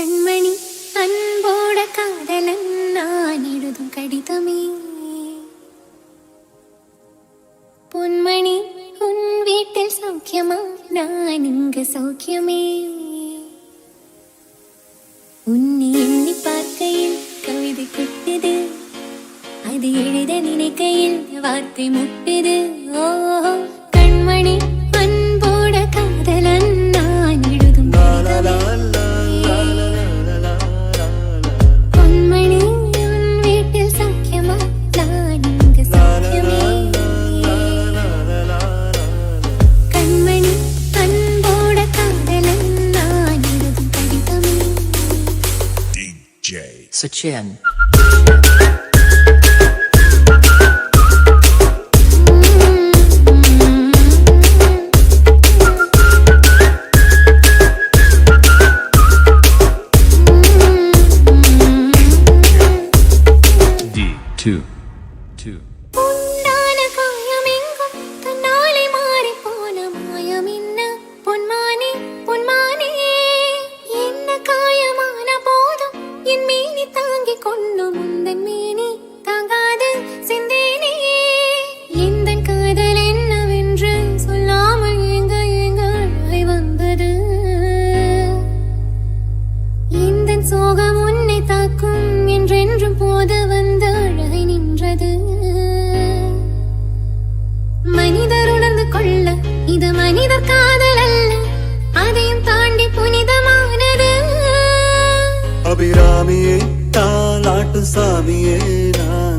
கண்மணி அன்போட காதலன் நான் எழுதும் கடிதமே. பொன்மணி உன் வீட்டில் சௌக்கியமா? நான் இங்கு சௌக்கியமே. உன்னை எண்ணி பார்க்கையில் கவிதை கொட்டுது. அது எழுத நினைக்கையில் வார்த்தை முட்டுது. ஓ Sachin. D two two. நாட்டு சாமியே நான்